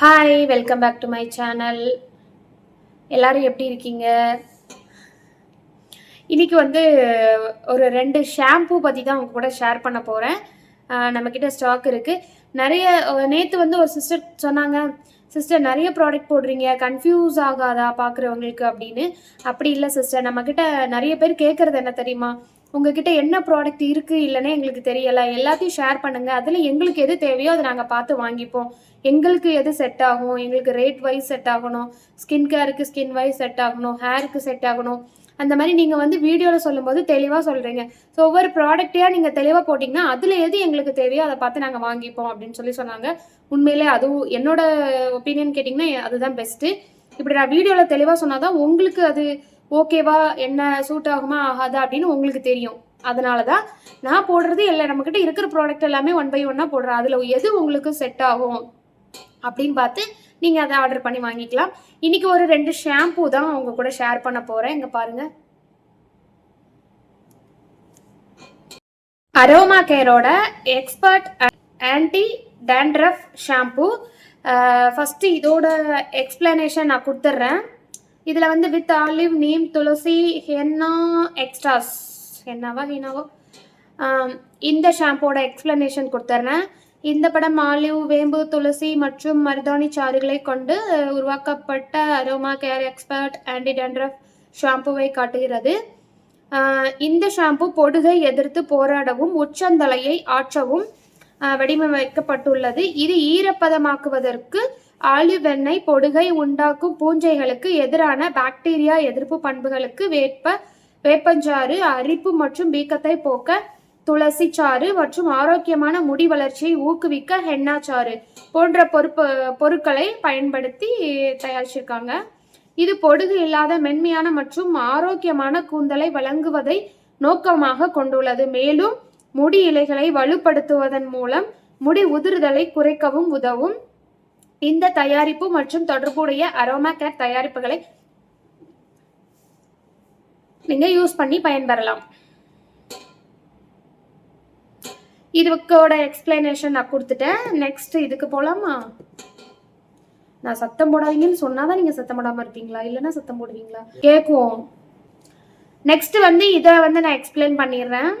Hi welcome back to my channel எல்லாரும் எப்படி இருக்கீங்க? இன்னைக்கு வந்து ஒரு ரெண்டு ஷாம்பூ பற்றி தான் உங்க கூட ஷேர் பண்ண போகிறேன் நம்மக்கிட்ட ஸ்டாக் இருக்குது நிறைய நேற்று வந்து ஒரு சிஸ்டர் சொன்னாங்க சிஸ்டர் நிறைய ப்ராடக்ட் போடுறீங்க கன்ஃபியூஸ் ஆகாதா பார்க்குறவங்களுக்கு அப்படின்னு. அப்படி இல்லை சிஸ்டர் நம்மக்கிட்ட நிறைய பேர் கேட்குறது என்ன தெரியுமா? உங்ககிட்ட என்ன ப்ராடக்ட் இருக்குது இல்லைன்னே எங்களுக்கு தெரியலை. எல்லாத்தையும் ஷேர் பண்ணுங்கள் அதில் எங்களுக்கு எது தேவையோ அதை நாங்கள் பார்த்து வாங்கிப்போம். எங்களுக்கு எது செட் ஆகும்? எங்களுக்கு ரேட் வைஸ் செட் ஆகணும். ஸ்கின் கேருக்கு ஸ்கின் வைஸ் செட் ஆகணும். ஹேருக்கு செட் ஆகணும். அந்த மாதிரி நீங்கள் வந்து வீடியோவில் சொல்லும்போது தெளிவாக சொல்கிறீங்க ஸோ ஒவ்வொரு ப்ராடக்ட்டையாக நீங்கள் தெளிவாக போட்டிங்கன்னா அதில் எது எங்களுக்கு தேவையோ அதை பார்த்து நாங்கள் வாங்கிப்போம் அப்படின்னு சொல்லி சொன்னாங்க. உண்மையிலே அதுவும் என்னோட ஒப்பீனியன் கேட்டிங்கன்னா அதுதான் பெஸ்ட்டு இப்படி நான் வீடியோவில் தெளிவாக சொன்னால் தான் உங்களுக்கு அது ஓகேவா என்ன சூட் ஆகுமா ஆகாதா அப்படின்னு உங்களுக்கு தெரியும். அதனால தான் நான் போடுறது இல்லை நம்மக்கிட்ட இருக்கிற ப்ராடக்ட் எல்லாமே ஒன் பை ஒன்னாக போடுறேன். அதில் எது உங்களுக்கு செட் ஆகும் அப்படின்னு பார்த்து நீங்கள் அதை ஆர்டர் பண்ணி வாங்கிக்கலாம். இன்னைக்கு ஒரு ரெண்டு ஷாம்பூ தான் உங்க கூட ஷேர் பண்ண போகிறேன் இங்கே பாருங்கள் aroma கேரோட expert anti dandruff shampoo first இதோட எக்ஸ்பிளனேஷன் நான் கொடுத்துட்றேன் இதில் வந்து with olive neem tulsi henna extracts ஹென்னாவா ஹீனாவோ இந்த ஷாம்போட எக்ஸ்பிளனேஷன் கொடுத்துட்றேன் இந்த படம் ஆலிவ் வேம்பு துளசி மற்றும் மருதாணி சாறுகளை கொண்டு உருவாக்கப்பட்ட aroma care expert anti dandruff ஷாம்புவை காட்டுகிறது. இந்த ஷாம்பு பொடுகை எதிர்த்து போராடவும் உச்சந்தலையை ஆற்றவும் வடிவமைக்கப்பட்டுள்ளது. இது ஈரப்பதமாக்குவதற்கு ஆலிவ் எண்ணெய் பொடுகை உண்டாக்கும் பூஞ்சைகளுக்கு எதிரான பாக்டீரியா எதிர்ப்பு பண்புகளுக்கு வேப்ப வேப்பஞ்சாறு அரிப்பு மற்றும் வீக்கத்தை போக்க துளசி சாறு மற்றும் ஆரோக்கியமான முடி வளர்ச்சியை ஊக்குவிக்க ஹென்னா சாறு போன்ற பொறுப்பு பொருட்களை பயன்படுத்தி தயாரிச்சிருக்காங்க. இது பொடுகு இல்லாத மென்மையான மற்றும் ஆரோக்கியமான கூந்தலை வழங்குவதை நோக்கமாக கொண்டுள்ளது. மேலும் முடி இலைகளை வலுப்படுத்துவதன் மூலம் முடி உதிர்தலை குறைக்கவும் உதவும். இந்த தயாரிப்பு மற்றும் தொடர்புடைய அரோமா கேர் தயாரிப்புகளை நீங்க யூஸ் பண்ணி பயன்பெறலாம். இதுக்கோட எக்ஸ்பிளனேஷன் நான் கொடுத்துட்டேன். நெக்ஸ்ட் இதுக்கு போலாமா. நான் சத்தம் போடாதீங்கன்னு சொன்னாதான் நீங்க சத்தம் போடாம இருப்பீங்களா? இல்லைன்னா சத்தம் போடுவீங்களா? கேட்கும் நெக்ஸ்ட் வந்து இதை வந்து நான் எக்ஸ்பிளைன் பண்ணிடுறேன்.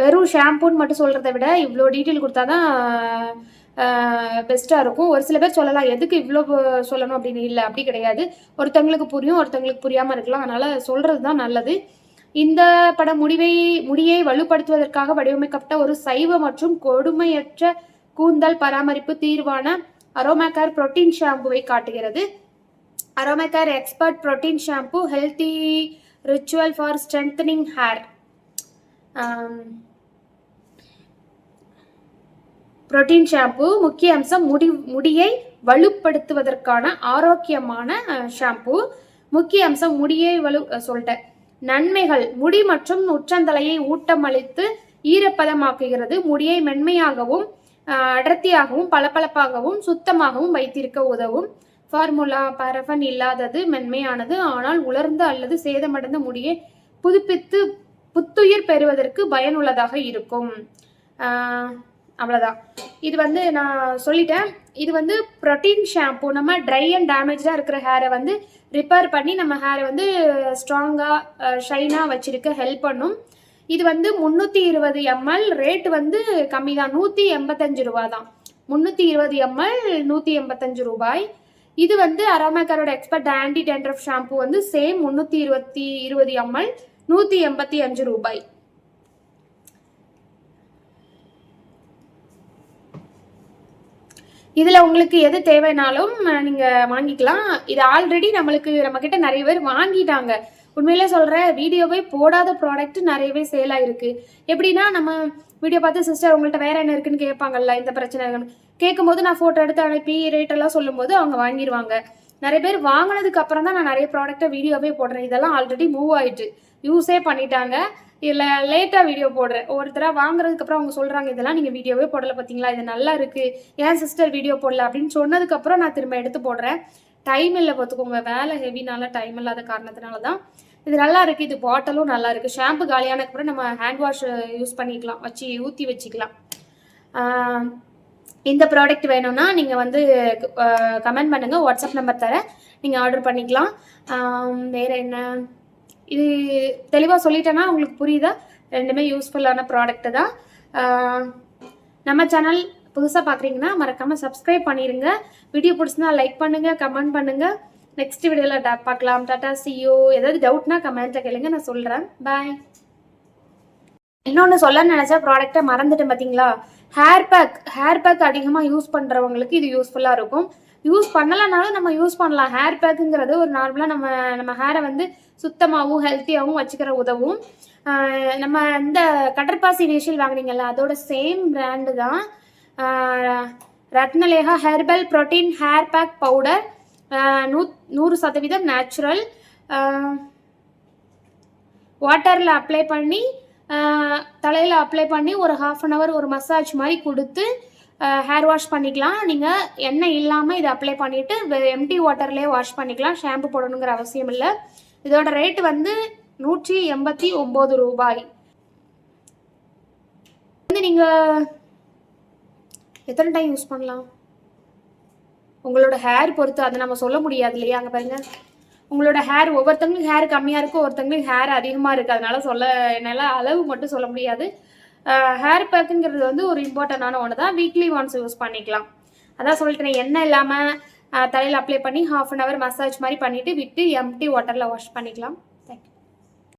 வெறும் ஷாம்புன்னு மட்டும் சொல்கிறத விட இவ்வளோ டீட்டெயில் கொடுத்தா தான் பெஸ்ட்டாக இருக்கும். ஒரு சில பேர் சொல்லலாம் எதுக்கு இவ்வளோ சொல்லணும் அப்படின்னு? இல்லை அப்படி கிடையாது. ஒருத்தவங்களுக்கு புரியும் ஒருத்தவங்களுக்கு புரியாமல் இருக்கலாம். அதனால் சொல்கிறது தான் நல்லது. இந்த பட முடிவை முடியை வலுப்படுத்துவதற்காக வடிவமைக்கப்பட்ட ஒரு சைவ மற்றும் கொடுமையற்ற கூந்தல் பராமரிப்பு தீர்வான அரோமேக்கார் புரோட்டீன் ஷாம்புவை காட்டுகிறது. Aroma care expert protein shampoo healthy ritual for strengthening hair protein shampoo முக்கிய அம்சம் முடி முடியை வலுப்படுத்துவதற்கான ஆரோக்கியமான ஷாம்பு. முக்கிய அம்சம் முடியை வலு சொல்லிட்டேன். நன்மைகள் முடி மற்றும் உச்சந்தலையை ஊட்டமளித்து ஈரப்பதமாக்குகிறது. முடியை மென்மையாகவும் அடர்த்தியாகவும் பளபளப்பாகவும் சுத்தமாகவும் வைத்திருக்க உதவும். ஃபார்முலா பரஃபன் இல்லாதது மென்மையானது. ஆனால் உலர்ந்த அல்லது சேதமடைந்த முடியை புதுப்பித்து புத்துயிர் பெறுவதற்கு பயனுள்ளதாக இருக்கும். ஆஹ் அவ்வளோதான் இது வந்து நான் சொல்லிட்டேன். இது வந்து ப்ரோட்டீன் ஷாம்பு நம்ம ட்ரை அண்ட் டேமேஜாக இருக்கிற ஹேரை வந்து ரிப்பேர் பண்ணி நம்ம ஹேரை வந்து ஸ்ட்ராங்காக ஷைனாக வச்சுருக்க ஹெல்ப் பண்ணும். இது வந்து முந்நூற்றி இருபது எம்எல் ரேட் வந்து கம்மி தான் நூற்றி எண்பத்தஞ்சு ரூபா தான் முந்நூற்றி இருபது எம்எல் நூற்றி எண்பத்தஞ்சு ரூபாய். இது வந்து அரோமேக்கரோட எக்ஸ்பர்ட் ஆன்டி டென்ட்ரஃப் ஷாம்பு வந்து சேம் முந்நூற்றி இருபத்தி இருபது எம்எல் நூற்றி எண்பத்தி அஞ்சு ரூபாய். இதில் உங்களுக்கு எது தேவைனாலும் நீங்கள் வாங்கிக்கலாம். இது ஆல்ரெடி நம்மளுக்கு நம்ம கிட்ட நிறைய பேர் வாங்கிட்டாங்க. உண்மையிலே சொல்கிற வீடியோவே போடாத ப்ராடக்ட் நிறையவே சேல் ஆகிருக்கு எப்படின்னா நம்ம வீடியோ பார்த்து சிஸ்டர் உங்கள்கிட்ட வேறு என்ன இருக்குன்னு கேட்பாங்கல்ல இந்த பிரச்சனை இருக்குன்னு கேட்கும்போது நான் ஃபோட்டோ எடுத்து அனுப்பி ரேட்டெல்லாம் சொல்லும்போது அவங்க வாங்கிடுவாங்க நிறைய பேர் வாங்கினதுக்கு அப்புறம் தான் நான் நிறைய ப்ராடக்ட்டை வீடியோவே போடுறேன். இதெல்லாம் ஆல்ரெடி மூவ் ஆயிட்டு யூஸே பண்ணிட்டாங்க. இல்லை லேட்டாக வீடியோ போடுறேன். ஒருத்தராக வாங்குறதுக்கு அப்புறம் அவங்க சொல்கிறாங்க இதெல்லாம் நீங்கள் வீடியோவே போடலை பார்த்தீங்களா இது நல்லா இருக்குது ஏன் சிஸ்டர் வீடியோ போடல? அப்படின்னு சொன்னதுக்கப்புறம் நான் திரும்ப எடுத்து போடுறேன். டைம் இல்லை பார்த்துக்கோங்க வேலை ஹெவினால டைம் இல்லாத காரணத்தினால தான் இது நல்லா இருக்குது இது பாட்டிலும் நல்லா இருக்குது ஷாம்பு காலியானதுக்கப்புறம் நம்ம ஹேண்ட் வாஷ் யூஸ் பண்ணிக்கலாம். வச்சு ஊற்றி வச்சுக்கலாம். இந்த ப்ராடக்ட் வேணும்னா நீங்கள் வந்து கமெண்ட் பண்ணுங்கள் வாட்ஸ்அப் நம்பர் தரேன். நீங்கள் ஆர்டர் பண்ணிக்கலாம். வேறு என்ன? இது தெளிவாக சொல்லிட்டேன்னா உங்களுக்கு புரியுதா? ரெண்டுமே யூஸ்ஃபுல்லான ப்ராடக்ட்டு தான் நம்ம சேனல் புதுசாக பார்க்குறீங்கன்னா மறக்காமல் சப்ஸ்கிரைப் பண்ணிடுங்க வீடியோ பிடிச்சிருந்தா லைக் பண்ணுங்கள் கமெண்ட் பண்ணுங்கள் நெக்ஸ்ட் வீடியோவில் பார்க்கலாம் டாட்டா சியூ ஏதாவது டவுட்னா கமெண்ட்டை கேளுங்க நான் சொல்கிறேன் பாய் இன்னொன்று சொல்ல நினச்ச ப்ராடக்ட்டை மறந்துட்டேன் பார்த்தீங்களா ஹேர் பேக் ஹேர் பேக் அதிகமாக யூஸ் பண்ணுறவங்களுக்கு இது யூஸ்ஃபுல்லாக இருக்கும். யூஸ் பண்ணலைனாலும் நம்ம யூஸ் பண்ணலாம். ஹேர் பேக்குங்கிறது ஒரு நார்மலாக நம்ம நம்ம ஹேரை வந்து சுத்தமாகவும் ஹெல்த்தியாகவும் வச்சுக்கிற உதவும். நம்ம இந்த கடற்பாசி நேஷியல் வாங்குறீங்கல்ல அதோட சேம் பிராண்டு தான். Ratnalekha herbal protein hair pack powder நூ நூறு சதவீதம் நேச்சுரல் வாட்டரில் அப்ளை பண்ணி தலையில் அப்ளை பண்ணி ஒரு ஹாஃப் அன் ஹவர் ஒரு மசாஜ் மாதிரி கொடுத்து ஹேர் வாஷ் பண்ணிக்கலாம். நீங்கள் எண்ணெய் இல்லாமல் இதை அப்ளை பண்ணிவிட்டு எம்டி வாட்டர்லேயே வாஷ் பண்ணிக்கலாம். ஷாம்பு போடணுங்கிற அவசியம் இல்லை. இதோட ரேட் வந்து நூற்றி எண்பத்தி ஒம்பது ரூபாய். வந்து நீங்கள் எத்தனை டைம் யூஸ் பண்ணலாம்? உங்களோட ஹேர் பொறுத்து அதை நம்ம சொல்ல முடியாது இல்லையா? அங்கே பாருங்க. உங்களோட ஹேர் ஒவ்வொருத்தவங்களுக்கு ஹேர் கம்மியாக இருக்கும் ஒருத்தவங்களுக்கு ஹேர் அதிகமாக இருக்குது அதனால சொல்ல என்னால் அளவு மட்டும் சொல்ல முடியாது. ஹேர் பேக்குங்கிறது வந்து ஒரு இம்பார்ட்டண்டான ஒன்று தான் வீக்லி ஒன்ஸ் யூஸ் பண்ணிக்கலாம். அதான் சொல்லிட்டேன் எண்ணெய் இல்லாமல் தலையில் அப்ளை பண்ணி ஹாஃப் அன் ஹவர் மசாஜ் மாதிரி பண்ணிவிட்டு விட்டு எம்டி வாட்டரில் வாஷ் பண்ணிக்கலாம்.